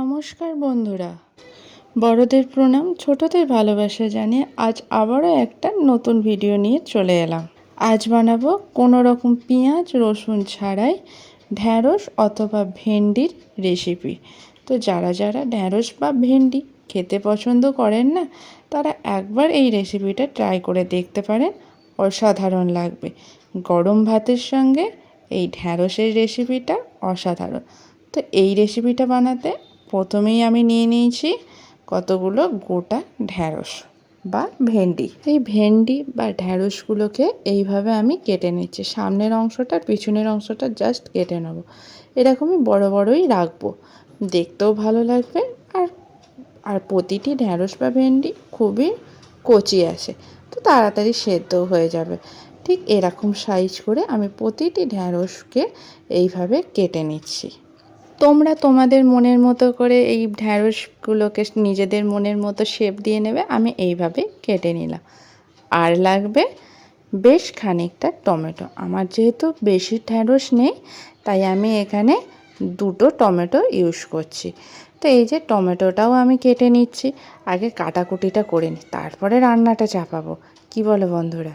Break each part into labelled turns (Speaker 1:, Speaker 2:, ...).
Speaker 1: নমস্কার বন্ধুরা। বড়দের প্রণাম, ছোটদের ভালোবাসা জানিয়ে আজ আবারও একটা নতুন ভিডিও নিয়ে চলে এলাম। আজ বানাবো কোনো রকম পেঁয়াজ, রসুন ছাড়াই ঢ্যাঁড়স অথবা ভেন্ডির রেসিপি। তো যারা যারা ঢ্যাঁড়স বা ভেন্ডি খেতে পছন্দ করেন না, তারা একবার এই রেসিপিটা ট্রাই করে দেখতে পারেন, অসাধারণ লাগবে। গরম ভাতের সঙ্গে এই ঢ্যাঁড়সের রেসিপিটা অসাধারণ। তো এই রেসিপিটা বানাতে প্রথমেই আমি নিয়ে নিয়েছি কতগুলো গোটা ঢ্যাঁড়স বা ভেন্ডি। এই ভেন্ডি বা ঢ্যাঁড়সগুলোকে এইভাবে আমি কেটে নিচ্ছি। সামনের অংশটা পিছনের অংশটা জাস্ট কেটে নেব। এরকমই বড় বড়ই রাখব। দেখতেও ভালো লাগবে। আর আর প্রতিটি ঢ্যাঁড়স বা ভেন্ডি খুবই কচি আসে। তো তাড়াতাড়ি সেদ্ধও হয়ে যাবে। ঠিক এরকম সাইজ করে আমি প্রতিটি ঢ্যাঁড়সকে এইভাবে কেটে নিচ্ছি। তোমরা তোমাদের মনের মতো করে এই ঢ্যাঁড়সগুলোকে নিজেদের মনের মতো শেপ দিয়ে নেবে, আমি এইভাবে কেটে নিলাম। আর লাগবে বেশ খানিকটা টমেটো। আমার যেহেতু বেশি ঢ্যাঁড়স নেই, তাই আমি এখানে দুটো টমেটো ইউজ করছি। তো এই যে টমেটোটাও আমি কেটে নিচ্ছি, আগে কাটাকুটিটা করে নিই তারপরে রান্নাটা চাপাবো। কি বলো বন্ধুরা?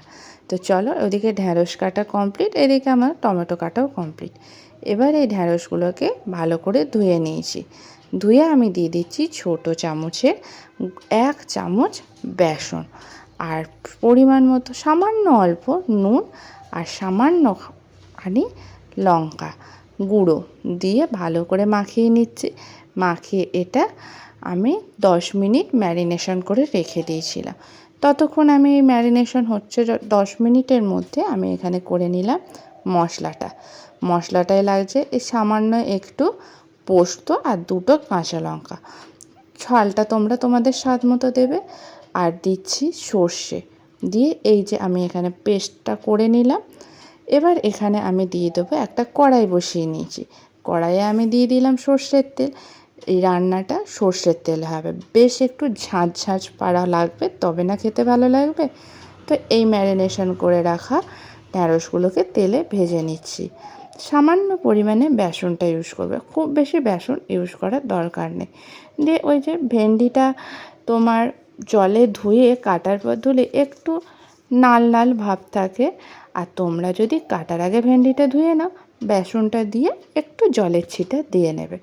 Speaker 1: তো চলো, ওদিকে ঢ্যাঁড়স কাটা কমপ্লিট এদিকে আমার টমেটো কাটাও কমপ্লিট এবার এই ঢ্যাঁড়সগুলোকে ভালো করে ধুয়ে নিয়েছি। ধুয়ে আমি দিয়ে দিচ্ছি ছোট চামচের এক চামচ বেসন। আর পরিমাণ মতো সামান্য অল্প নুন আর সামান্য খানি লঙ্কা গুঁড়ো দিয়ে ভালো করে মাখিয়ে নিচ্ছি। মাখিয়ে এটা আমি দশ মিনিট ম্যারিনেশন করে রেখে দিয়েছিলাম। ততক্ষণ আমি ম্যারিনেশন হচ্ছে দশ মিনিটের মধ্যে আমি এখানে করে নিলাম। মশলাটা। মশলাটায় লাগছে এই সামান্য একটু পোস্ত আর দুটো কাঁচা লঙ্কা। ঝালটা তোমরা তোমাদের স্বাদ মতো দেবে। আর দিচ্ছি সর্ষে। দিয়ে এই যে আমি এখানে পেস্টটা করে নিলাম। এবার এখানে আমি দিয়ে দেবো একটা কড়াই বসিয়ে নিয়েছি। কড়াইয়ে আমি দিয়ে দিলাম সর্ষের তেল। এই রান্নাটা সর্ষের তেল হবে। বেশ একটু ঝাঁঝ ঝাঁঝ পাড়া লাগবে, তবে না খেতে ভালো লাগবে। তো এই ম্যারিনেশন করে রাখা ঢ্যাঁড়সগুলোকে তেলে ভেজে নিচ্ছি। সামান্য পরিমাণে বেসনটা ইউজ করবে। খুব বেশি বেসন ইউজ করার দরকার নেই। দিয়ে ওই যে ভেন্ডিটা তোমার জলে ধুয়ে কাটার পর ধুলে একটু নাল নাল ভাব থাকে। আর তোমরা যদি কাটার আগে ভেন্ডিটা ধুয়ে নাও, বেসনটা দিয়ে একটু জলের ছিটা দিয়ে নেবে।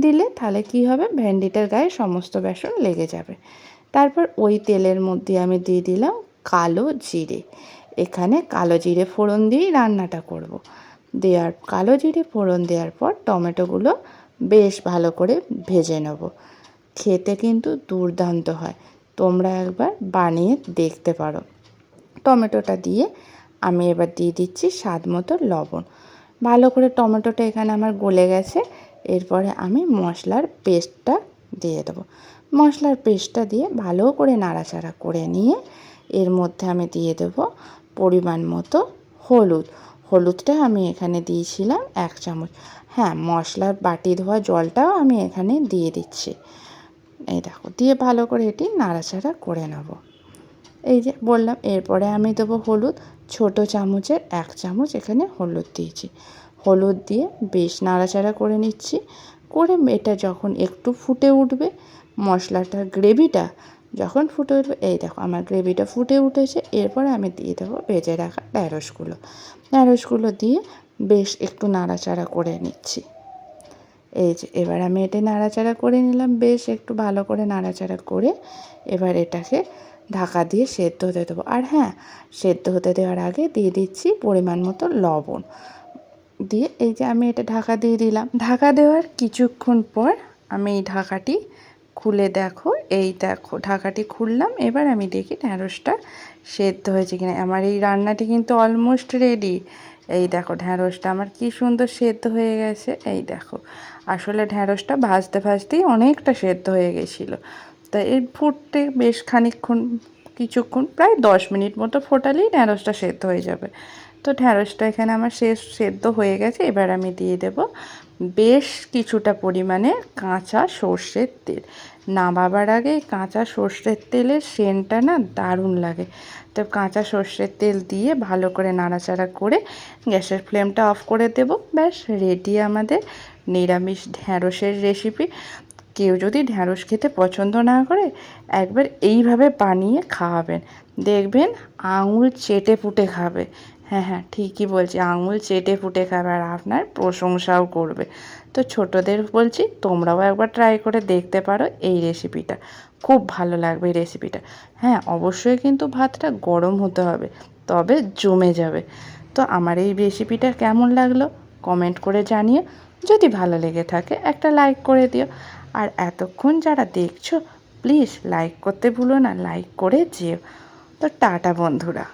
Speaker 1: দিলে তাহলে কি হবে? ভেন্ডিটার গায়ে সমস্ত বেসন লেগে যাবে। তারপর ওই তেলের মধ্যে আমি দিয়ে দিলাম কালো জিরে। এখানে কালো জিরে ফোড়ন দিয়েই রান্নাটা করব। দেওয়ার কালো জিরে ফোড়ন দেওয়ার পর টমেটোগুলো বেশ ভালো করে ভেজে নেব। খেতে কিন্তু দুর্দান্ত হয়। তোমরা একবার বানিয়ে দেখতে পারো। টমেটোটা দিয়ে আমি এবার দিয়ে দিচ্ছি স্বাদ মতো লবণ। ভালো করে টমেটোটা এখানে আমার গলে গেছে। এরপরে আমি মশলার পেস্টটা দিয়ে দেবো। মশলার পেস্টটা দিয়ে ভালো করে নাড়াচাড়া করে নিয়ে এর মধ্যে আমি দিয়ে দেব পরিমাণ মতো হলুদ। হলুদটা আমি এখানে দিয়েছিলাম এক চামচ। হ্যাঁ মশলার বাটি ধোয়া জলটাও আমি এখানে দিয়ে দিচ্ছি। এই দেখো, দিয়ে ভালো করে এটি নাড়াচাড়া করে নেব। এই যে বললাম, এরপরে আমি দেবো হলুদ। ছোট চামচের এক চামচ এখানে হলুদ দিয়েছি। হলুদ দিয়ে বেশ নাড়াচাড়া করে নিচ্ছি। করে এটা যখন একটু ফুটে উঠবে, মশলাটার গ্রেভিটা যখন ফুটে উঠবে, এই দেখো আমার গ্রেভিটা ফুটে উঠেছে, এরপরে আমি দিয়ে দেবো ভেজে রাখা ঢ্যাঁড়সগুলো ঢ্যাঁড়সগুলো দিয়ে বেশ একটু নাড়াচাড়া করে নিচ্ছি। এই যে, এবার আমি এটা নাড়াচাড়া করে নিলাম, বেশ একটু ভালো করে নাড়াচাড়া করে এবার এটাকে ঢাকা দিয়ে সেদ্ধ হতে দেবো। আর হ্যাঁ সেদ্ধ হতে দেওয়ার আগে দিয়ে দিচ্ছি পরিমাণ মতো লবণ। দিয়ে এই যে আমি এটা ঢাকা দিয়ে দিলাম। ঢাকা দেওয়ার কিছুক্ষণ পর আমি এই ঢাকাটি খুলে দেখো। এই দেখো, ঢাকাটি খুললাম। এবার আমি দেখি ঢ্যাঁড়সটা সেদ্ধ হয়েছে কিনা। আমার এই রান্নাটি কিন্তু অলমোস্ট রেডি এই দেখো, ঢ্যাঁড়সটা আমার কি সুন্দর সেদ্ধ হয়ে গেছে। এই দেখো, আসলে ঢ্যাঁড়সটা ভাজতে ভাজতেই অনেকটা সেদ্ধ হয়ে গেছিল। তা এই ফুটতে বেশ খানিকক্ষণ, কিছুক্ষণ, প্রায় দশ মিনিট মতো ফোটালেই ঢ্যাঁড়সটা সেদ্ধ হয়ে যাবে। তো ঢ্যাঁড়সটা এখানে আমার শেষ সেদ্ধ হয়ে গেছে। এবার আমি দিয়ে দেব বেশ কিছুটা পরিমাণে কাঁচা সর্ষের তেল। নামাবার আগে কাঁচা সর্ষের তেলের সেন্টটা না দারুণ লাগে। তো কাঁচা সর্ষের তেল দিয়ে ভালো করে নাড়াচাড়া করে গ্যাসের ফ্লেমটা অফ করে দেব। ব্যাস, রেডি আমাদের নিরামিষ ঢ্যাঁড়সের রেসিপি। কেউ যদি ঢ্যাঁড়স খেতে পছন্দ না করে, একবার এইভাবে বানিয়ে খাওয়াবেন। দেখবেন আঙুল চেটে পুটে খাবে। হ্যাঁ হ্যাঁ ঠিকই বলছি। আঙুল চেটে ফুটে খাবে আর আপনার প্রশংসাও করবে। তো ছোটদের বলছি, তোমরাও একবার ট্রাই করে দেখতে পারো এই রেসিপিটা খুব ভালো লাগবে এই রেসিপিটা হ্যাঁ অবশ্যই কিন্তু ভাতটা গরম হতে হবে, তবে জমে যাবে। তো আমার এই রেসিপিটা কেমন লাগল কমেন্ট করে জানিও। যদি ভালো লেগে থাকে, একটা লাইক করে দিও। আর এতক্ষণ যারা দেখছ প্লিজ লাইক করতে ভুলো না লাইক করে যেও। তো টাটা বন্ধুরা।